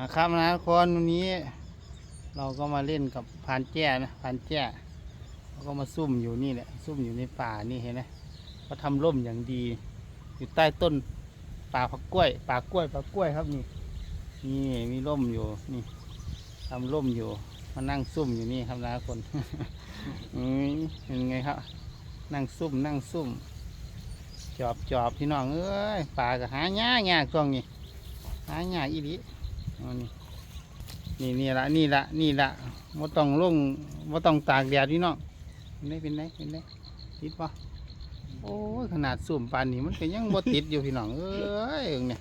นะครับนะคนวันนี้ เราก็มาเล่นกับพานแจ้นะพานแจ้เราก็มาซุ่มอยู่นี่แหละซุ่มอยู่ในป่านี่เห็นไหมเขาทำร่มอย่างดี อยู่ใต้ต้นป่าผักกล้วยป่ากล้วยป่ากล้วยครับนี่นี่มีร่มอยู่นี่ทำร่มอยู่มานั่งซุ่มอยู่นี่ครับนะคนเป็นไงครับ นั่งซุ่มนั่งซุ่ม จอบจอบพี่น้องเอ้ยป่าก็หายากยากช่วงนี้หายากอีหลี นี่นี่นี่ละนี่ละนี่ละว่าต้องลงว่าต้องตากแดดพี่น้องเป็นไงเป็นไงเป็นไงติดปะโอ้ยขนาดสุ่มปานนี้มันก็ยังบ่ติดอยู่พี่น้องเอ้ยเนี่ย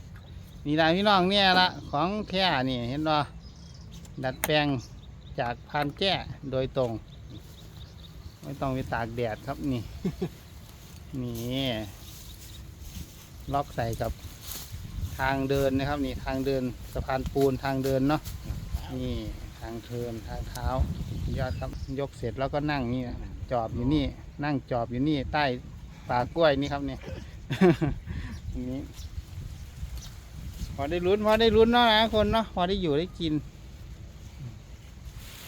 นี่ละพี่น้องเนี่ยละของแท้นี่เห็นบ่ดัดแปลงจากพานแก้โดยตรง ไม่ต้องไปตากแดดครับนี่ นี่ล็อกใส่กับ ทางเดินนะครับนี่ทางเดินสะพานปูนทางเดินเนาะนี่ทางเทินทางเท้ายอดครับยกเสร็จแล้วก็นั่งนี่จอบอยู่นี่ นั่งจอบอยู่นี่ใต้ป่ากล้วยนี่ครับเนี่ยนี้พอได้ลุ้นพอได้ลุ้นเนาะนะคนเนาะพอได้อยู่ได้กิน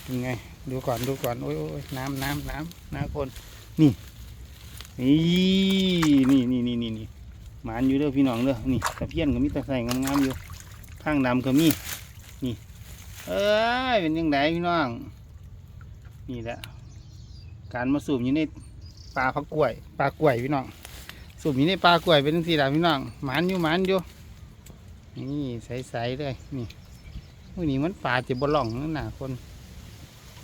ยังไง ดูก่อนดูก่อนโอ้ยโอ้ยน้ำน้ำน้ำน้ำคน นี่ นี่นี่นี่นี่นี่ หมานอยู่เด้อพี่น้องเด้อนี่ตะเพียนก็มีตะไคร่งามๆอยู่ข้างดำก็มีนี่ เอ้ยเป็นยังไงพี่น้อง นี่แหละ การมาสูบอยู่ในปลาพักกล้วยปลากล้วยพี่น้อง สูบอยู่ในปลากล้วยเป็นสี่ละพี่น้องหมานอยู่หมานอยู่นี่ใสๆเลยนี่มือนี้มันปลาจะบ่ล่องนั่นน่ะคน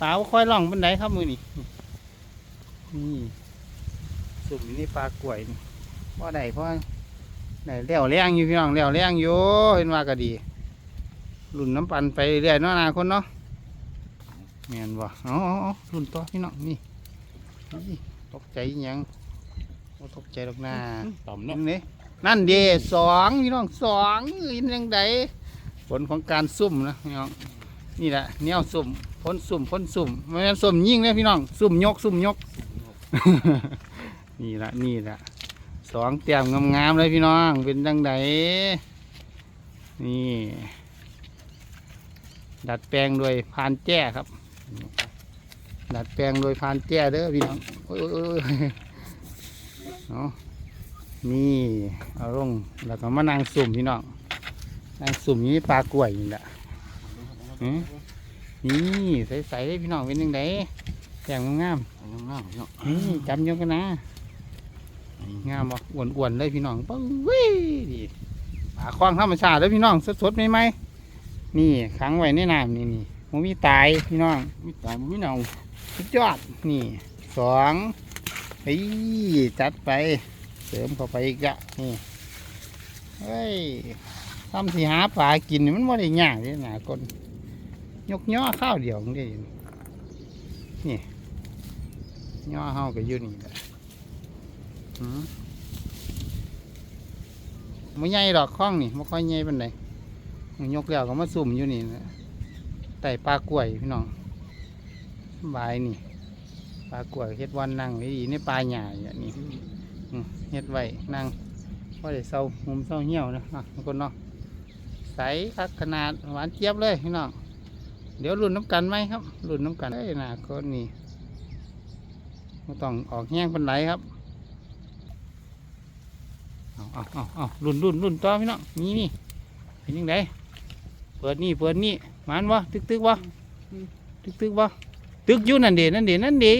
ปลาค่อยล่องเป็นไดครับมือนี้นี่สูบอยู่ในปลากล้วยนี่เพราะใดพราะ ได้เลี้ยวแรงอยู่พี่น้องเลี้ยวแรงอยู่เห็นว่าก็ดีรุ่นน้ำปันไปเรื่อยๆเนาะนาคนเนาะแม่นบ่เอาเอาเอารุ่นต่อพี่น้องนี่นี่ตกใจอิหยังบ่ตกใจหรอกนาต่อมนั่เนาะนนี่นั่นเดสองพี่น้องสองอินยังไงผลของการซุ่มนะพี่น้องนี่แหละแนวซุ่มพ้นซุ่มพ้นซุ่มไม่ใช่ซุ่มยิ่งเลยพี่น้องซุ่มยกซุ่มยกนี่ละนี่ละ สองเตรียมงามๆเลยพี่น้อง เป็นจังไดนี่ ดัดแปลงโดยพานแจ้ครับ ดัดแปลงโดยพานแจ้เด้อพี่น้อง โอ้ยโอ้ยเอาะนี่เอาลงแล้วก็มานั่งสุ่มพี่น้องนั่งสุ่มอยู่ปลากล้วยนี่แหละนี่ใสๆเลยพี่น้องเป็นยังไงแจ่มงามเอางามๆเนาะๆนี่จำยกกันนะ งามบ่อ้วนๆเลยพี่น้องปังวิดีปลาคว้างธรรมชาติเลยพี่น้องสดๆใหม่ๆนี่ขังไว้ในน้ำนี่นี่มันมีตายพี่น้องมีตายบ่มีเน่าสุดยอดนี่สองเฮ้ยจัดไป เสริมเข้าไปอีกอะนี่เฮ้ยทำทีหาปลากินมันไม่ได้ยากเลยนะคนยกย่อข้าวเดียวนี่นี่ย่อเฮาก็อยู่นี่แหละ มไม่ใหญ่ดอกข้องนี่ไม่ค่อยใหญ่เป็นไดยกแล้วก็มาสุ่มอยู่นี่นะไต่ปลากล้วยพี่น้องบายนี่ ปลากล้วยเฮ็ดวันนั่งไว้ดีในปลาใหญ่อย่างนี้เฮ็ดไว้นั่งพอได้เศร้ามุมเศร้าเหี่ยวนะอะทุกคนเนาะใสคักขนาดหวานเจี๊ยบเลยพี่น้องเดี๋ยวรุ่นน้ำกันไหมครับรุ่นน้ำกันเอ้ยนะคนนี้ไม่ต้องออกแห้งเป็นไรครับ เอาเอาเอาเอารุ่นรุ่นรุ่นต่อพี่น้องนี่นี่เป็นยังไงเปิดนี่เปิดนี่หมันวะตึกตึกวะตึกตึกวะตึกอยู่นั่นเด่นั่นเด่นั่นเด่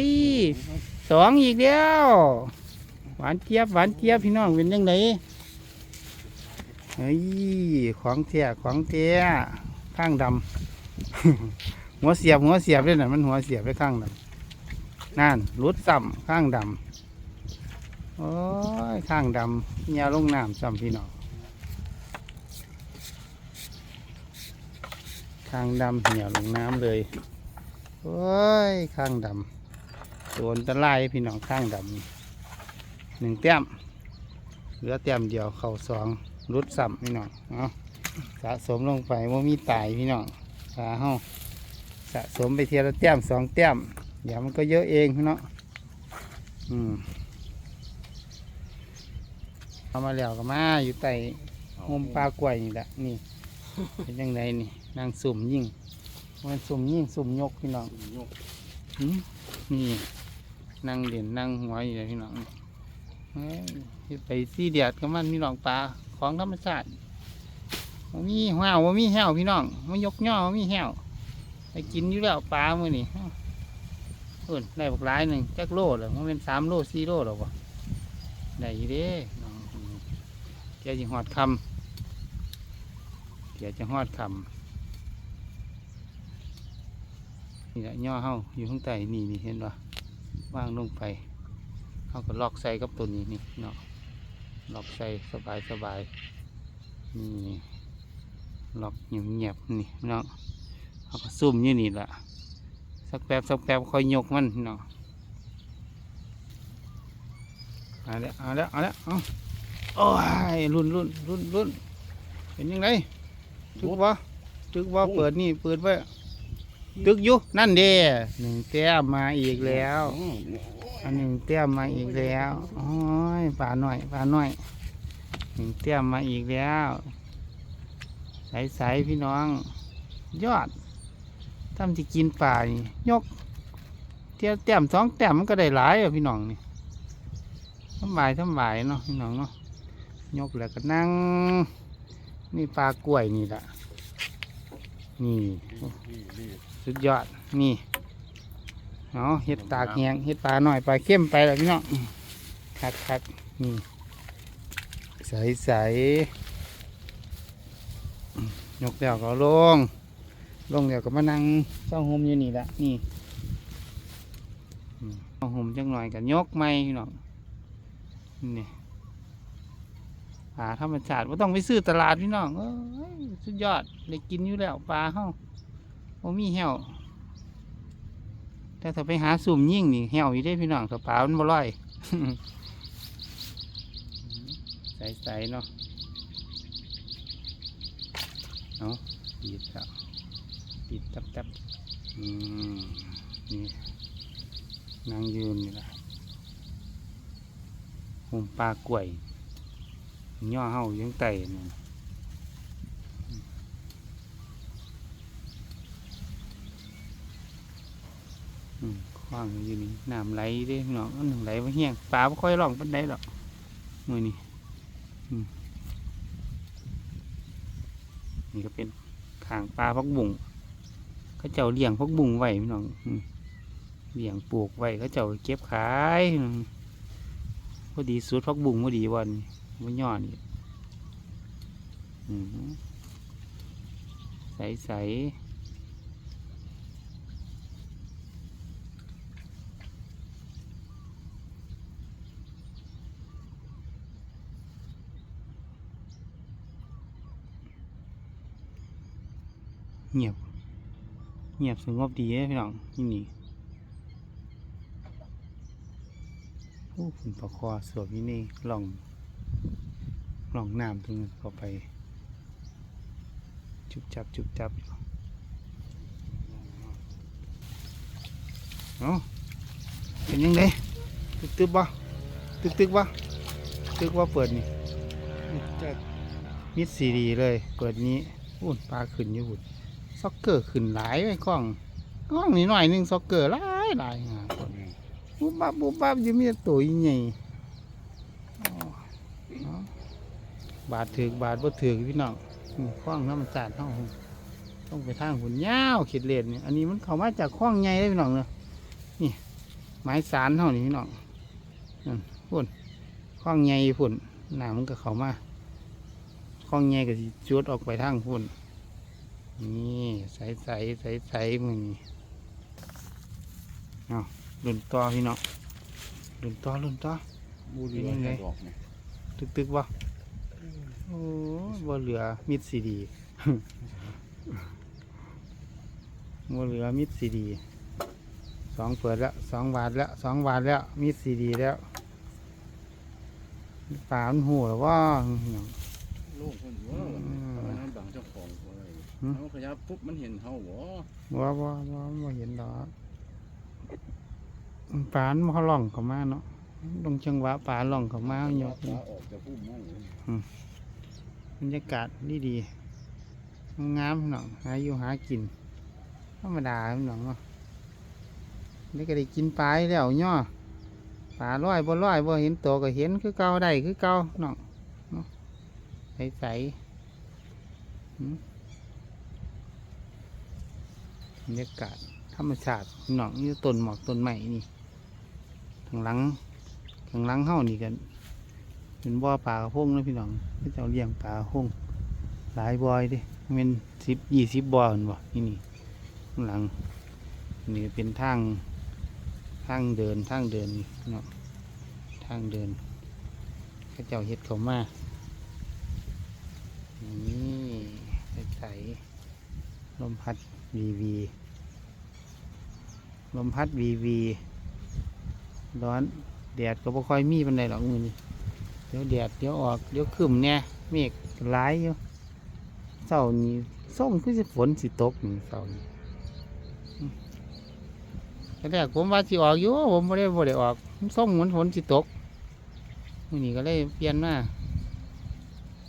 สองอีกแล้วหวานเจี๊ยบหวานเจี๊ยบพี่น้องเป็นยังไงเฮ้ยของเทียของเทียข้างดำหัวเสียบหัวเสียบเลยน่ะมันหัวเสียบไปข้างดำนั่นรุดซ้ำข้างดำ โอ้ยข้างดำเงียลงน้ำซ้ำพี่น้องข้างดำเหี่ยวลงน้ำเลยโอ้ยข้างดำโดนตะไลพี่น้องข้างดำหนึ่งแต้มเหลือแต้มเดียวเข่าสองรุดซ้ำพี่น้องเอาสะสมลงไปว่ามีตายพี่น้องขาเฮาสะสมไปเทียละแต้มสองแต้มเดี๋ยวมันก็เยอะเองพี่น้องอืม เอามาแล้วก็มาอยู่ใต้โฮมปลากล้วยนี่แหละนี่เป็นยังไงนี่นางสุ่มยิ่งมันสุ่มยิ่งสุ่มยกพี่น้องยกหืมนี่นั่งเด่นนั่งหัวอยู่เลยพี่น้องเอ้ยเฮ็ดไปซี่เดียดกับมันพี่น้องปลาของธรรมชาติบ่มีห้าวบ่มีแห้วพี่น้องมันยกย่อบ่มีแห้วไปกินอยู่แล้วปลามื้อนี่เอิ่นได้บักหลายหนึ่งจักโลเลยมันเป็นสามโลสี่โลหรอวะได้อยู่เด้ องแกจะหอดคำแกจะหอดคำนี่แหละย่อเฮาอยู่ข้างใต้นี่นี่เห็นปะว่างลงไปเฮาก็ล็อกใส่กับตัวนี้นี่เนาะล็อกใส่สบายสบายนี่ล็อกเงียบเงียบๆนี่เนาะเฮาก็ซุ่มอยู่นี่แหละสักแป๊บสักแป๊บค่อยยกมันเนาะเอาล้วเอาล้วเอาล้วเอา โอ้ยรุ่นรุ่นรุ่นรุ่นเป็นยังไงตึกวะตึกวะเปิดนี่เปิดไว้ตึกอยู่นั่นเด้หนึ่งแต้มมาอีกแล้วอันหนึ่งแต้มมาอีกแล้วโอ้ยปลาหน่อยปลาหน่อยหนึ่งแต้มมาอีกแล้วใสใสๆพี่น้อง ยอดทำที่กินป่านี่ยกเที่ยวแต้มสองแต้มมันก็ได้หลายอะพี่น้องนี่ทำบายทำบายเนาะพี่น้องเนาะ ยกแล้วก็นั่ง นี่ปลากล้วยนี่แหละนี่สุดยอดนี่เอาะเห็ดตากแหงเห็ดปลาหน่อยปลาเข้มไปแล้วพี่น้องคักคักนี่ใสใสอืมยกแล้วก็ลง ลงแล้วก็มานั่งเจ้าโฮมอยู่นี่ละนี่อืมเจ้าโฮมจังหน่อยกับยกไม่พี่น้องนี่ ปลาธรรมชาติว่าต้องไปซื้อตลาดพี่น้องเอ้ยสุดยอดได้กินอยู่แล้วปลาเฮาโอ้มีแหวแต่ถ้าไปหาสุ่มยิ่งนี่แหวอยู่ได้พี่น้องถ้าปลามันบ่ร่อยใสๆเนาะเอาปิดแล้วปิดตับตับๆอืมนี่นางยืนนี่แหละหุ่มปลากล้วย ย่อเฮายังไต่นี่ขว้างอยู่นี่น้ำไหลเด้พี่น้องนหนึ่งไหลมาเฮี้ยงปลาไม่ค่อยร้องปันไดหรอกมือนี่อืมนี่ก็เป็นขางปลาพักบุ่งเขาเจ้าเลี้ยงพักบุ่งไว้พี่น้องเลี้ยงปลูกไว้เขาเจ้าเก็บขายพอดีสูตรพักบุ่งพอดีวัน มันย่อนี่อืมใสใสเงียบ เงียบสงบดีเลยพี่น้องที่นี่โอ้ฝุ่นปลาคอสวบอยู่นี่ลอง ลองน้ำตรงนั้นเข้าไป จุบจับจุบจับเอาเป็นยังไงตึกตึกบ่ตึกตึกบ่ตึกว่าเปิดนี่มิดซีดีเลย เปิดนี้อุ่นปลาขึ้นอยู่บุดซ็อกเกอร์ขึ้นหลายไว้กล้องกล้องนี่หน่อยหนึงซ็อกเกอร์หลายหลายหานบุบบับบุบบับยังมีตัวใหญ่อ๋อเอา บาดถือกบาดบ่ถือกพี่น้องอืมคล้องน้ำมันสาดเท่าต้องไปทางหุ่นยาวเขีดเลนนี่อันนี้มันเข้ามาจากคล้องใหญ่เลยพี่น้องเนาะนี่ไม้สารเท่านี้พี่น้องนั่นพุ่นคล้องใหญ่พุ่นหน้ามันก็เข้ามาข้องแง่ก็สิจุดออกไปทางพุ่นนี่ใสใสใสใสๆมือนี่เอาลุ่นต่อพี่น้องลุ่นต่อลุ่นต่อบูดีว่าจะดอกเนี่ยตึกตึกๆวะ โอ้บ่เหลือมิดซีดีบ่เหลือมิดซีดีสองเปิดแล้วสองบาทแล้วสองบาทแล้วมิดซีดีแล้วป่ามันหูแล้วว่าโล่งคนว่าอะไรนั้นบังเจ้าของอะไรหืมเขาขยับปุ๊บมันเห็นเฮาหวอว่าว่าว่าว่าเห็นดอกปลามันเขาล่องเขามาเนาะลงจังหวะปลาล่องเขามาโยกปลาออกจากพุ่มมั่งเลย บรรยากาศดีดีงามพี่องหาอยู่หากินธรรมดาพี่น้องเนาะนี่ก็ได้กินปลายแล้วย่อปลาลอยบ่ลอยบ่เห็นตัวก็เห็นคือเก่าได้คือเก่าน้องใสใสๆหืมบรรยากาศธรรมชาติพี่น้องนี่ต้นหมอกต้นไม้นี่ทางหลังทางหลังเฮานี่กัน เป็นบ่อปลากระพงนะพี่น้องที่เจ้าเลี้ยงปลากระพงหลายบอยดิเป็นสิบยี่สิบบอลบ่นี่นี่ข้างหลังนี่เป็นทางทางเดินทางเดินนี่เนาะทางเดินข้าเจ้าเฮ็ดเขามานี่ใสลมพัดวีวีลมพัดวีวีร้อนแดดก็บ่ค่อยมีปันใดหรอกมือนี่ ดี๋ยวแดดเดี๋ยวออกเดี๋ยวครึ้มแน่เมฆหลายอยู่เสาร์นี้ส่งคือสิฝนสิตกนี่เสาร์นี้อืมแต่แรกผมว่าสิออกอยู่ผมไม่ได้บ่ได้ออกส่งเหมือนฝนสิตกมื้อนี้ก็เลยเปลี่ยนมา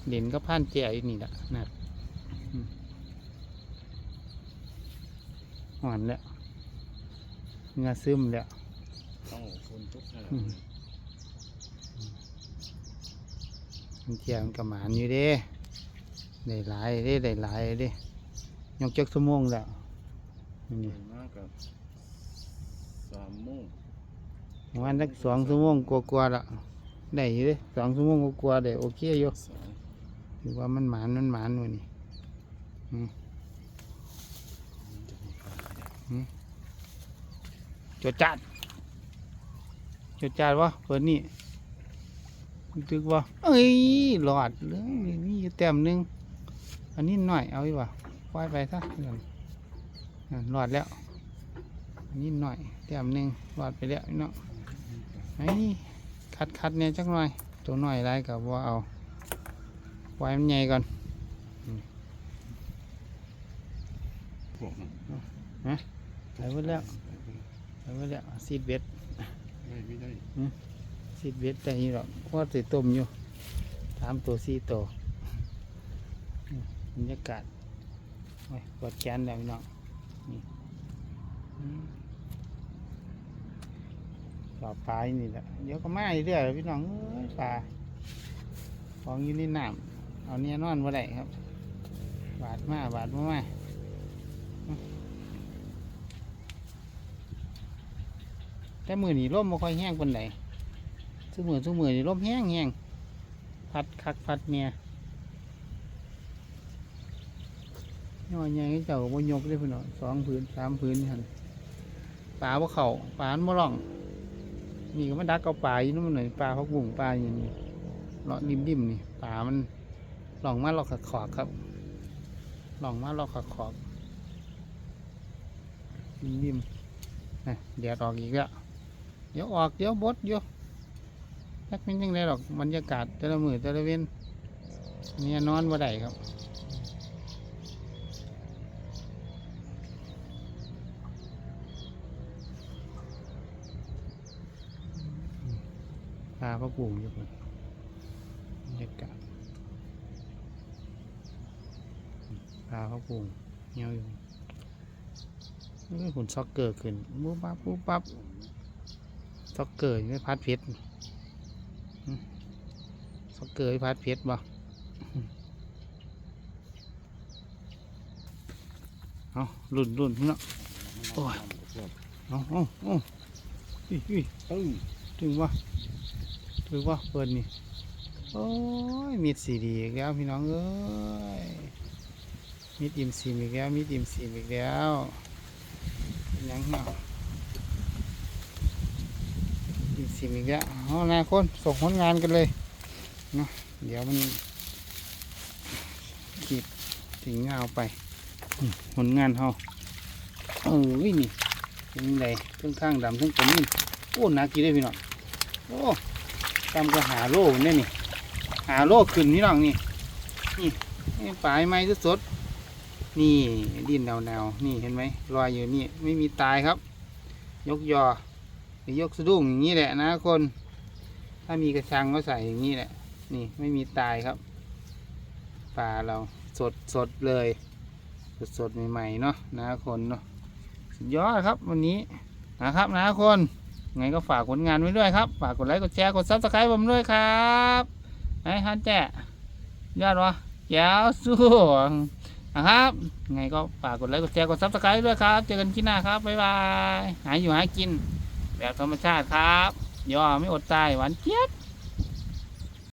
เด่นก็ผ่านแจ่อยู่นี่แหละนะอืมหวานแล้วเหงาซึมแล้วต้องคนทุกข์นั่นแหละ อื มมันเที่ยงมันกับหมานอยู่เด้ได้หลายเด้ได้หลายเด้ยกจักสมงแล้วนี่เห็นมากกับสามโมงประมาณสักสองชั่วโมงกว่าๆละได้อยู่เด้สองชั่วโมงกว่าๆได้โอเคอยู่สองถือว่ามันหมานมันหมานวันนี้จดจัดจดจัดวะเปิดนี่ ตึกวะเอ้ยหลอดเลยนี่อยู่แต้มหนึง อันนี้หน่อยเอาอีกวะปล่อยไปซะเดี๋ยวนั่นหลอดแล้ว อันนี้หน่อยแต้มหนึงหลอดไปแล้วเนาะไอ้คัดคัดเนี่ยจักหน่อย ตัวหน่อยไรกับว่าเอาปล่อยมันใหญ่ก่อนพวกนั้นไปหมดแล้วไปหมดแล้วซีดเบ็ดไม่ไม่ได้ ซีดเบ็ดแต่นี่หรอกเพราะว่าติต้มอยู่สามตัวสี่ตัวบรรยากาศโอ้ยกดแขนแล้วพี่น้องนี่อืมปลาปลานี่แหละเดี๋ยวก็ไมาเรื่อยพี่น้องปลาของอยู่ในน้ำเอาเนี่ยนอนบ่ได้ครับ บาดมาบาดมามาแต่มือนี่ร่มไม่ค่อยแห้งปาน ใดซุมือซุมือนี่ร่มแห้งแห้งพัดคักพัดเนี่ยย่อยใหญ่เจ้าบ่ยกเลยพี่น้องสองพื้นสามพื้นนี่หั่นปลาบ่เข่าปลามันบ่ร่อง นี่ก็มาดักเอาปลาอยู่นู่นหน่อยปลาพักบุ่งปลาอย่างนี้เลาะริมๆนี่ปลามันหลองมาหลอกขัดขอบครับหลองมาหลอกขัดขอบริมๆนะเดี๋ยวออกอีกแล้วเดี๋ยวออกเดี๋ยวบดอยู่ นักเป็นยังไงหรอกบรรยากาศแต่ละมือแต่ละเว้นเนี่ยนอนบ่ได้ครับปลาพักบุ่งอยู่เลยบรรยากาศปลาพักบุ่งเงี้ยวอยู่หุ่นซ็อกเกอร์ขึ้นปุ๊บปั๊บปุ๊บปั๊บซ็อกเกอร์ไม่พัดเพชร เกอร์ไม่พัดเพชรบ่เอาลุ่นลุ่นเนาะโอ้ยเอาเอาเอาอุ้ยอุ้ยถึงว่าถึงว่าเปิดนี่ โอ้ย มีดสีดีอีกแล้วพี่น้องเอ้ย มีดอิ่มซีอีกแล้ว มีดอิ่มซีอีกแล้วยังเนาะอิ่มซีอีกแล้วเอาหน้าคนส่งผลงานกันเลย เนาะเดี๋ยวมันขีดถึงเงาไปผลงานเขาเออนี่เป็นไงเครื่องข้างดำเครื่องกระนิ่โอ้หนักกี่ได้พี่น้องโอ้ตามก็หาโล่เนี่ยนี่หาโล่ขึ้นนี่น้องนี่นี่นี่ปลายไม้สดๆนี่ดินแนวๆนี่เห็นไหมลอยอยู่นี่ไม่มีตายครับ ยกยอหรือยกสะดุ้งอย่างนี้แหละนะคน ถ้ามีกระชังก็ใส่อย่างนี้แหละ นี่ไม่มีตายครับปลาเราสดสดเลย สดๆใหม่ๆเนาะนะคนเนาะสุดยอดครับวันนี้นะครับนะคนไงก็ฝากผลงานไว้ด้วยครับฝากกดไลค์กดแชร์กดซับสไครต์ผมด้วยครับไอ้ฮันแจ้ยอดวะแก้วสู้นะครับไงก็ฝากกดไลค์กดแชร์กดซับสไครต์ด้วยครับเจอกันที่หน้าครับบ๊ายบายหาอยู่หากิน แบบธรรมชาติครับย่อไม่อดตายหวานเจี๊ยบ